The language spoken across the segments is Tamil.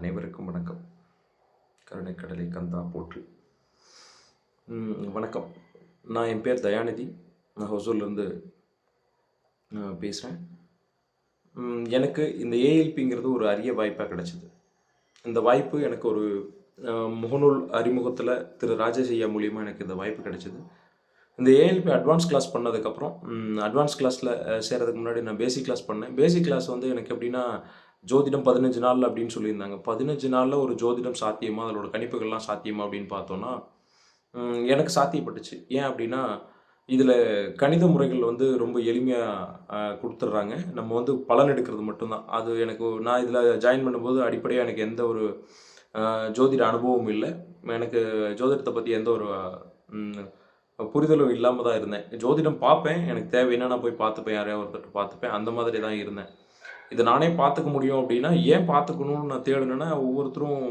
அனைவருக்கும் வணக்கம். கருணைக்கடலை கந்தா போற்று. வணக்கம். நான் என் பேர் தயாநிதி. நான் ஹொசூர்லேருந்து பேசுகிறேன் எனக்கு இந்த ஏஎல்பிங்கிறது ஒரு அரிய வாய்ப்பாக கிடச்சிது. இந்த வாய்ப்பு எனக்கு ஒரு முகநூல் அறிமுகத்தில் திரு ராஜேஷ் ஐயா மூலியமாக எனக்கு இந்த வாய்ப்பு கிடைச்சிது. இந்த ஏஎல்பி அட்வான்ஸ் கிளாஸ் பண்ணதுக்கப்புறம் அட்வான்ஸ் கிளாஸில் சேர்றதுக்கு முன்னாடி நான் பேசிக் கிளாஸ் பண்ணேன். பேசிக் கிளாஸ் வந்து எனக்கு எப்படின்னா ஜோதிடம் பதினஞ்சு நாள் அப்படின்னு சொல்லியிருந்தாங்க. பதினஞ்சு நாளில் ஒரு ஜோதிடம் சாத்தியமா? அதோட கணிப்புகள்லாம் சாத்தியமா அப்படின்னு பார்த்தோன்னா எனக்கு சாத்தியப்பட்டுச்சு. ஏன் அப்படின்னா இதில் கணித முறைகள் வந்து ரொம்ப எளிமையாக கொடுத்துட்றாங்க. நம்ம வந்து பலன் எடுக்கிறது மட்டும்தான். அது எனக்கு நான் இதில் ஜாயின் பண்ணும்போது அடிப்படையாக எனக்கு எந்த ஒரு ஜோதிட அனுபவமும் இல்லை. எனக்கு ஜோதிடத்தை பற்றி எந்த ஒரு புரிதலும் இல்லாமல் தான் இருந்தேன். ஜோதிடம் பார்ப்பேன். எனக்கு தேவைன்னா நான் போய் பார்த்துப்பேன். யாரையா ஒருத்தர் பார்த்துப்பேன். அந்த மாதிரி தான் இருந்தேன். இதை நானே பார்த்துக்க முடியும் அப்படின்னா ஏன் பார்த்துக்கணும்னு நான் தேடினேன்னா ஒவ்வொருத்தரும்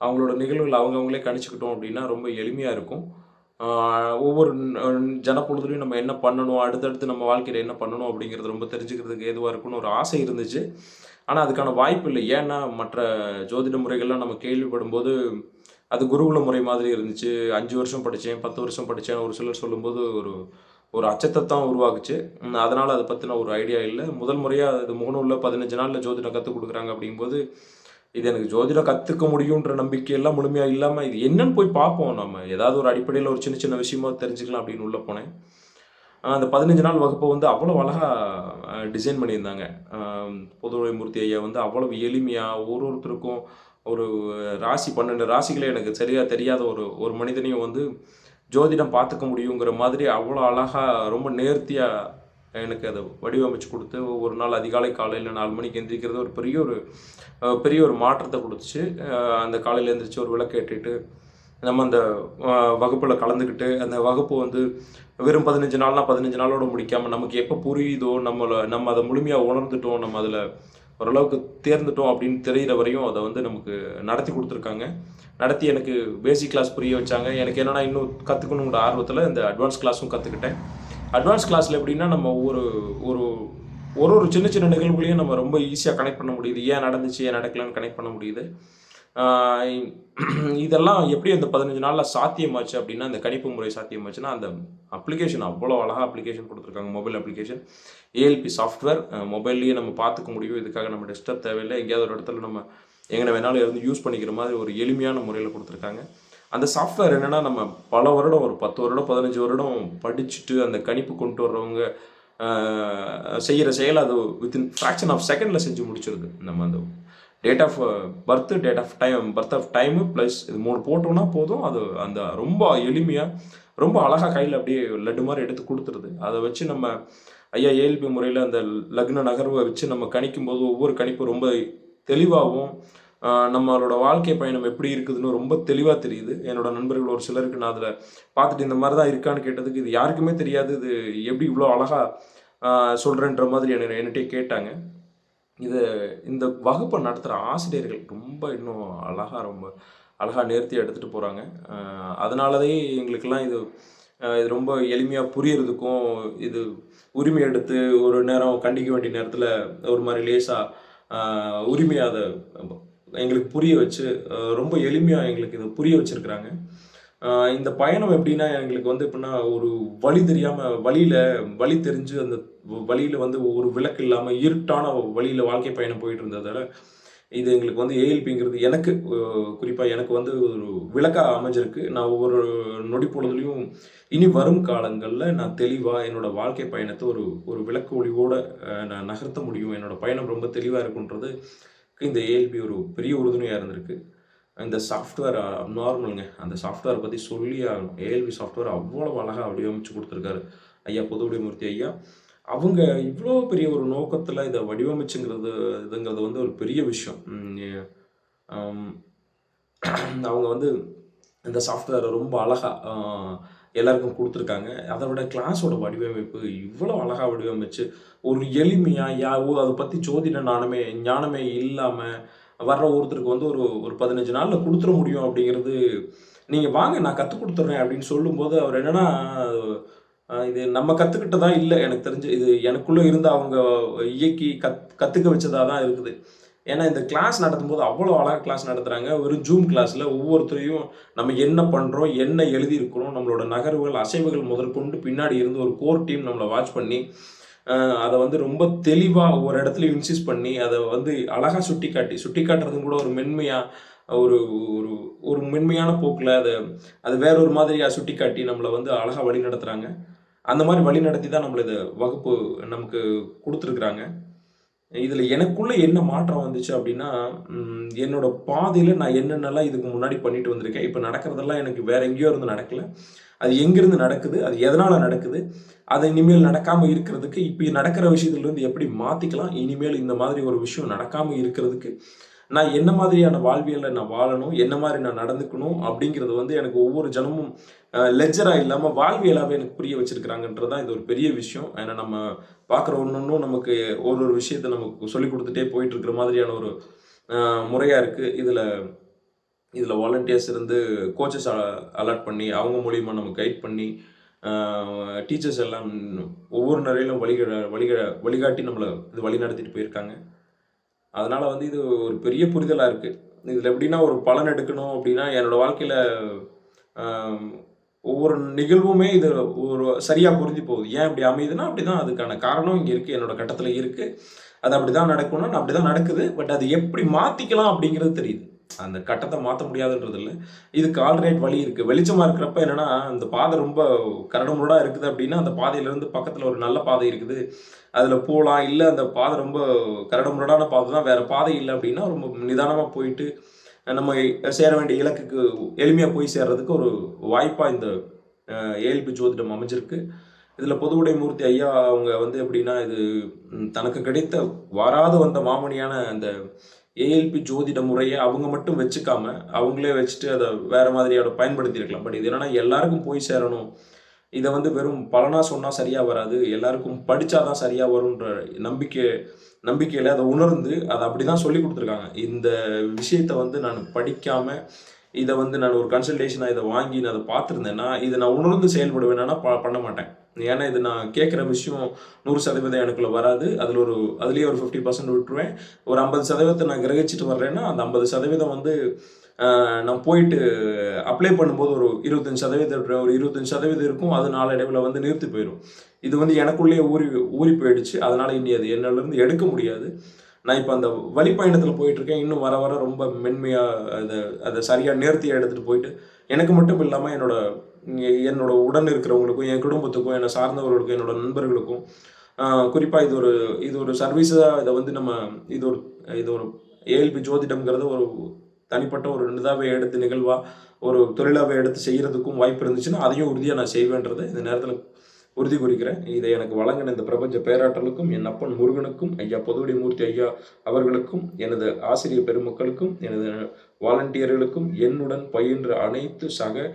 அவங்களோட நிகழ்வுகள் அவங்கவுங்களே கணிச்சுக்கிட்டோம் அப்படின்னா ரொம்ப எளிமையாக இருக்கும். ஒவ்வொரு ஜனப்பொழுதுலையும் நம்ம என்ன பண்ணணும் அடுத்தடுத்து நம்ம வாழ்க்கையில் என்ன பண்ணணும் அப்படிங்கிறது ரொம்ப தெரிஞ்சுக்கிறதுக்கு ஏதுவாக இருக்குன்னு ஒரு ஆசை இருந்துச்சு. ஆனால் அதுக்கான வாய்ப்பு இல்லை. ஏன்னா மற்ற ஜோதிட முறைகள்லாம் நம்ம கேள்விப்படும்போது அது குருகுல முறை மாதிரி இருந்துச்சு. அஞ்சு வருஷம் படித்தேன் பத்து வருஷம் படித்தேன் ஒரு சிலர் சொல்லும்போது ஒரு ஒரு அச்சத்தை தான் உருவாக்குச்சு. அதனால் அதை பற்றின ஒரு ஐடியா இல்லை. முதல் முறையாக இது முகநூலில் பதினஞ்சு நாளில் ஜோதிடம் கற்றுக் கொடுக்குறாங்க அப்படிங்கும்போது இது எனக்கு ஜோதிடம் கற்றுக்க முடியுன்ற நம்பிக்கையெல்லாம் முழுமையாக இல்லாமல் இது என்னன்னு போய் பார்ப்போம். நம்ம ஏதாவது ஒரு அடிப்படையில் ஒரு சின்ன சின்ன விஷயமா தெரிஞ்சுக்கலாம் அப்படின்னு உள்ளே போனேன். அந்த பதினஞ்சு நாள் வகுப்பை வந்து அவ்வளோ அழகாக டிசைன் பண்ணியிருந்தாங்க. ஆஹ் பொதுவுரை மூர்த்தி ஐயா வந்து அவ்வளவு எளிமையாக ஒரு ஒருத்தருக்கும் ஒரு ராசி பன்னெண்டு ராசிகளே எனக்கு சரியாக தெரியாத ஒரு ஒரு மனிதனையும் வந்து ஜோதிடம் பார்த்துக்க முடியுங்கிற மாதிரி அவ்வளோ அழகாக ரொம்ப நேர்த்தியாக எனக்கு அதை வடிவமைச்சு கொடுத்து ஒரு நாள் அதிகாலை காலையில் நாலு மணிக்கு எந்திரிக்கிறது ஒரு பெரிய ஒரு பெரிய ஒரு மாற்றத்தை கொடுத்துச்சு. அந்த காலையில் எந்திரிச்சு ஒரு விளக்கு ஏற்றிட்டு நம்ம அந்த வகுப்பில் கலந்துக்கிட்டு அந்த வகுப்பு வந்து வெறும் பதினஞ்சு நாள்னால் பதினஞ்சு நாளோட முடிக்காமல் நமக்கு எப்போ புரியுதோ நம்மளை நம்ம அதை முழுமையாக உணர்ந்துட்டோம் நம்ம அதில் ஓரளவுக்கு தேர்ந்துட்டோம் அப்படின்னு தெரிகிற வரையும் அதை வந்து நமக்கு நடத்தி கொடுத்துருக்காங்க. நடத்தி எனக்கு பேசிக் கிளாஸ் புரிய வச்சாங்க. எனக்கு என்னென்னா இன்னும் கற்றுக்கணுங்கிற ஆர்வத்தில் இந்த அட்வான்ஸ் கிளாஸும் கற்றுக்கிட்டேன் அட்வான்ஸ் கிளாஸில் எப்படின்னா நம்ம ஒரு ஒரு ஒரு ஒரு சின்ன சின்ன நிகழ்வுகளையும் நம்ம ரொம்ப ஈஸியாக கனெக்ட் பண்ண முடியுது. ஏன் நடந்துச்சு ஏன் நடக்கலன்னு கனெக்ட் பண்ண முடியுது. இதெல்லாம் எப்படி அந்த பதினஞ்சு நாளில் சாத்தியமாச்சு அப்படின்னா அந்த கணிப்பு முறை சாத்தியமாச்சுன்னா அந்த அப்ளிகேஷன் அவ்வளோ அழகாக அப்ளிகேஷன் கொடுத்துருக்காங்க மொபைல் அப்ளிகேஷன் ஏஎல்பி சாஃப்ட்வேர் மொபைல்லையே நம்ம பார்த்துக்க முடியும். இதுக்காக நம்ம டிஸ்டர்ப் தேவையில்லை. எங்கேயாவது ஒரு இடத்துல நம்ம எங்கே வேணாலும் இருந்து யூஸ் பண்ணிக்கிற மாதிரி ஒரு எளிமையான முறையில் கொடுத்துருக்காங்க. அந்த சாஃப்ட்வேர் என்னென்னா நம்ம பல வருடம் ஒரு பத்து வருடம் பதினஞ்சு வருடம் படிச்சுட்டு அந்த கணிப்பு கொண்டு வர்றவங்க செய்கிற செயல் அது வித்தின் ஃப்ராக்ஷன் ஆஃப் செகண்டில் செஞ்சு முடிச்சிருது. நம்ம அந்த date of birth date of time birth of time plus இது மூணு போட்டோம்னா போதும். அது அந்த ரொம்ப எளிமையாக ரொம்ப அழகாக கையில் அப்படியே லட்டு மாதிரி எடுத்து கொடுத்துருது. அதை வச்சு நம்ம ஐயா ஏஎல்பி முறையில் அந்த லக்ன நகர்வை வச்சு நம்ம கணிக்கும் போது ஒவ்வொரு கணிப்பும் ரொம்ப தெளிவாகவும் நம்மளோட வாழ்க்கை பயணம் எப்படி இருக்குதுன்னு ரொம்ப தெளிவாக தெரியுது. என்னோட நண்பர்கள் ஒரு சிலருக்கு நான் அதில் பார்த்துட்டு இந்த மாதிரி தான் இருக்கான்னு கேட்டதுக்கு இது யாருக்குமே தெரியாது. இது எப்படி இவ்வளோ அழகாக சொல்கிறேன்ற மாதிரி என்ன என்கிட்டயே கேட்டாங்க. இது இந்த வகுப்பை நடத்துகிற ஆசிரியர்கள் ரொம்ப இன்னும் அழகாக ரொம்ப அழகாக நேர்த்தி எடுத்துகிட்டு போகிறாங்க அதனாலதே எங்களுக்கெல்லாம் இது இது ரொம்ப எளிமையாக புரியறதுக்கும் இது உரிமை எடுத்து ஒரு நேரம் கண்டிக்க வேண்டிய நேரத்தில் ஒரு மாதிரி லேசாக உரிமையாக அதை எங்களுக்கு புரிய வச்சு ரொம்ப எளிமையாக எங்களுக்கு இது புரிய வச்சுருக்குறாங்க. இந்த பயணம் எப்படின்னா எங்களுக்கு வந்து எப்படின்னா ஒரு வழி தெரியாமல் வழியில் வழி தெரிஞ்சு அந்த வழியில் வந்து ஒரு விளக்கு இல்லாமல் இருட்டான வழியில் வாழ்க்கை பயணம் போயிட்டு இருந்ததால் இது எங்களுக்கு வந்து ஏஎல்பிங்கிறது எனக்கு குறிப்பாக எனக்கு வந்து ஒரு விளக்காக அமைஞ்சிருக்கு. நான் ஒவ்வொரு நொடி பொழுதுலையும் இனி வரும் காலங்களில் நான் தெளிவாக என்னோட வாழ்க்கை பயணத்தை ஒரு ஒரு விளக்கு ஒளிவோடு நான் நகர்த்த முடியும். என்னோடய பயணம் ரொம்ப தெளிவாக இருக்குன்றது இந்த ஏஎல்பி ஒரு பெரிய உறுதுணையாக இருந்திருக்கு. இந்த சாஃப்ட்வேர் நார்மலுங்க அந்த சாஃப்ட்வேர் பற்றி சொல்லி ஆகணும். ஏஎல்பி சாஃப்ட்வேர் அவ்வளோ அழகாக வடிவமைச்சு கொடுத்துருக்காரு. ஐயா புதுவுடைமூர்த்தி ஐயா. அவங்க இவ்வளோ பெரிய ஒரு நோக்கத்தில் இதை வடிவமைச்சுங்கிறது இதுங்கிறது வந்து ஒரு பெரிய விஷயம். அவங்க வந்து இந்த சாஃப்ட்வேரை ரொம்ப அழகாக எல்லாருக்கும் கொடுத்துருக்காங்க. அதை விட கிளாஸோட வடிவமைப்பு இவ்வளோ அழகாக வடிவமைச்சு ஒரு எளிமையாக யா ஓ அதை பற்றி ஜோதிட நானுமே ஞானமே இல்லாமல் வர்ற ஒருத்தருக்கு வந்து ஒரு ஒரு பதினஞ்சு நாளில் கொடுத்துட முடியும் அப்படிங்கிறது நீங்கள் வாங்க நான் கற்றுக் கொடுத்துட்றேன் அப்படின்னு சொல்லும்போது அவர் என்னென்னா இது நம்ம கற்றுக்கிட்டதா இல்லை? எனக்கு தெரிஞ்சு இது எனக்குள்ளே இருந்து அவங்க இயக்கி கத் கற்றுக்க வச்சதாக தான் இருக்குது. ஏன்னா இந்த கிளாஸ் நடத்தும்போது அவ்வளோ அழகாக கிளாஸ் நடத்துகிறாங்க வெறும் ஜூம் கிளாஸில் ஒவ்வொருத்தரையும் நம்ம என்ன பண்ணுறோம் என்ன எழுதியிருக்கிறோம் நம்மளோட நகர்வுகள் அசைவுகள் முதற்கொண்டு பின்னாடி இருந்து ஒரு கோர் டீம் நம்மளை வாட்ச் பண்ணி அதை வந்து ரொம்ப தெளிவாக ஒவ்வொரு இடத்துலையும் இன்சிஸ் பண்ணி அதை வந்து அழகாக சுட்டி காட்டி சுட்டி காட்டுறதும் கூட ஒரு மென்மையாக ஒரு ஒரு ஒரு மென்மையான போக்கில் அதை அது வேற ஒரு மாதிரியாக சுட்டி காட்டி நம்மளை வந்து அழகாக வழி நடத்துகிறாங்க அந்த மாதிரி வழி நடத்தி தான் நம்மளை இதை வகுப்பு நமக்கு கொடுத்துருக்குறாங்க. இதில் எனக்குள்ள என்ன மாற்றம் வந்துச்சு அப்படின்னா என்னோட பாதையில் நான் என்னென்னலாம் இதுக்கு முன்னாடி பண்ணிட்டு வந்திருக்கேன். இப்போ நடக்கிறதெல்லாம் எனக்கு வேற எங்கேயோ இருந்து நடக்கல. அது எங்கேருந்து நடக்குது அது எதனால் நடக்குது அதை இனிமேல் நடக்காமல் இருக்கிறதுக்கு இப்போ நடக்கிற விஷயத்துலேருந்து எப்படி மாற்றிக்கலாம் இனிமேல் இந்த மாதிரி ஒரு விஷயம் நடக்காமல் இருக்கிறதுக்கு நான் என்ன மாதிரியான வாழ்வியலில் நான் வாழணும் என்ன மாதிரி நான் நடந்துக்கணும் அப்படிங்கிறது வந்து எனக்கு ஒவ்வொரு ஜனமும் லெஜராக இல்லாமல் வாழ்வியலாகவே எனக்கு புரிய வச்சிருக்கிறாங்கன்றது தான் இது ஒரு பெரிய விஷயம். ஏன்னா நம்ம பார்க்குற ஒன்று ஒன்றும் நமக்கு ஒரு ஒரு விஷயத்தை நமக்கு சொல்லி கொடுத்துட்டே போயிட்டு இருக்கிற மாதிரியான ஒரு முறையாக இருக்குது இதில் இதில் வாலண்டியர்ஸ் இருந்து கோச்சஸ் அலாட் பண்ணி அவங்க மூலியமாக நம்ம கைட் பண்ணி டீச்சர்ஸ் எல்லாம் ஒவ்வொரு நிறையிலும் வழிக வழிக வழிகாட்டி நம்மளை இது வழி நடத்திட்டு போயிருக்காங்க. அதனால் வந்து இது ஒரு பெரிய புரிதலாக இருக்குது இதில் எப்படின்னா ஒரு பலன் எடுக்கணும் அப்படின்னா என்னோடய வாழ்க்கையில் ஒவ்வொரு நிகழ்வுமே இது ஒரு சரியாக புரிஞ்சு போகுது. ஏன் இப்படி அமையுதுன்னா அப்படி தான் அதுக்கான காரணம் இங்கே இருக்குது என்னோட கட்டத்தில் இருக்குது அது அப்படி தான் நடக்கணும்னு அப்படி தான் நடக்குது. பட் அது எப்படி மாற்றிக்கலாம் அப்படிங்கிறது தெரியுது. அந்த கட்டத்தை மாற்ற முடியாதுன்றது இல்லை. இதுக்கு ஆல்ரெட் வழி இருக்குது வெளிச்சமாக இருக்கிறப்ப என்னென்னா அந்த பாதை ரொம்ப கரடுமுரடாக இருக்குது அப்படின்னா அந்த பாதையிலேருந்து பக்கத்தில் ஒரு நல்ல பாதை இருக்குது. அதில் போகலாம் இல்லை அந்த பாதை ரொம்ப கரடுமுரடான பாதை தான். வேறு பாதை இல்லை அப்படின்னா ரொம்ப நிதானமாக போயிட்டு நம்ம சேர வேண்டிய இலக்குக்கு எளிமையாக போய் சேர்றதுக்கு ஒரு வாய்ப்பாக இந்த ஏஎல்பி ஜோதிடம் அமைஞ்சிருக்கு. இதில் பொதுவுடை மூர்த்தி ஐயா அவங்க வந்து எப்படின்னா இது தனக்கு கிடைத்த வராது வந்த மாமணியான அந்த ஏஎல்பி ஜோதிட முறையை அவங்க மட்டும் வச்சுக்காம அவங்களே வச்சுட்டு அதை வேற மாதிரியோட பயன்படுத்தியிருக்கலாம் பட் இது என்னன்னா எல்லாருக்கும் போய் சேரணும். இதை வந்து வெறும் பலனாக சொன்னால் சரியாக வராது. எல்லாருக்கும் படித்தாதான் சரியாக வரும்ன்ற நம்பிக்கை நம்பிக்கையில் அதை உணர்ந்து அதை அப்படி தான் சொல்லி கொடுத்துருக்காங்க. இந்த விஷயத்தை வந்து நான் படிக்காமல் இதை வந்து நான் ஒரு கன்சல்டேஷனாக இதை வாங்கி நான் அதை பார்த்துருந்தேன்னா இதை நான் உணர்ந்து செயல்படுவேன்னா பண்ண மாட்டேன். ஏன்னா இது நான் கேட்குற விஷயம் நூறு சதவீதம் எனக்குள்ள வராது. அதில் ஒரு அதுலேயே ஒரு ஃபிஃப்டி பர்சன்ட் விட்டுருவேன். ஒரு ஐம்பது சதவீதத்தை நான் கிரகிச்சிட்டு வர்றேன்னா அந்த ஐம்பது சதவீதம் வந்து நான் போயிட்டு அப்ளை பண்ணும்போது ஒரு இருபத்தஞ்சு சதவீதம் ஒரு இருபத்தஞ்சு சதவீதம் இருக்கும். அது நாளடைவில் வந்து நிறுத்தி போயிடும் இது வந்து எனக்குள்ளேயே ஊறி ஊறி போயிடுச்சு. அதனால் இனி அது என்னிலேருந்து எடுக்க முடியாது. நான் இப்போ அந்த வழிப்பயணத்தில் போயிட்டுருக்கேன். இன்னும் வர வர ரொம்ப மென்மையாக அதை அதை சரியாக நேர்த்தியாக எடுத்துகிட்டு போயிட்டு எனக்கு மட்டும் இல்லாமல் என்னோட என்னோடய என்னோட உடன் இருக்கிறவங்களுக்கும் என் குடும்பத்துக்கும் என்னை சார்ந்தவர்களுக்கும் என்னோட நண்பர்களுக்கும் குறிப்பாக இது ஒரு இது ஒரு சர்வீஸாக இதை வந்து நம்ம இது ஒரு இது ஒரு ஏஎல்பி ஜோதிடம்ங்கிறது ஒரு தனிப்பட்ட ஒரு இதாகவே எடுத்து நிகழ்வாக ஒரு தொழிலாகவே எடுத்து செய்கிறதுக்கும் வாய்ப்பு இருந்துச்சுன்னா அதையும் உறுதியாக நான் செய்வேன்றது. இந்த நேரத்தில் உறுதி குறிக்கிறேன் இதை எனக்கு வழங்கின இந்த பிரபஞ்ச பேராற்றலுக்கும் என் அப்பன் முருகனுக்கும் ஐயா பொதுவடி மூர்த்தி ஐயா அவர்களுக்கும் எனது ஆசிரியர் பெருமக்களுக்கும் எனது வாலண்டியர்களுக்கும் என்னுடன் பயின்ற அனைத்து சக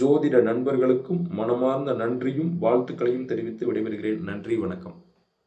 ஜோதிட நண்பர்களுக்கும் மனமார்ந்த நன்றியும் வாழ்த்துக்களையும் தெரிவித்து விடைபெறுகிறேன். நன்றி வணக்கம்.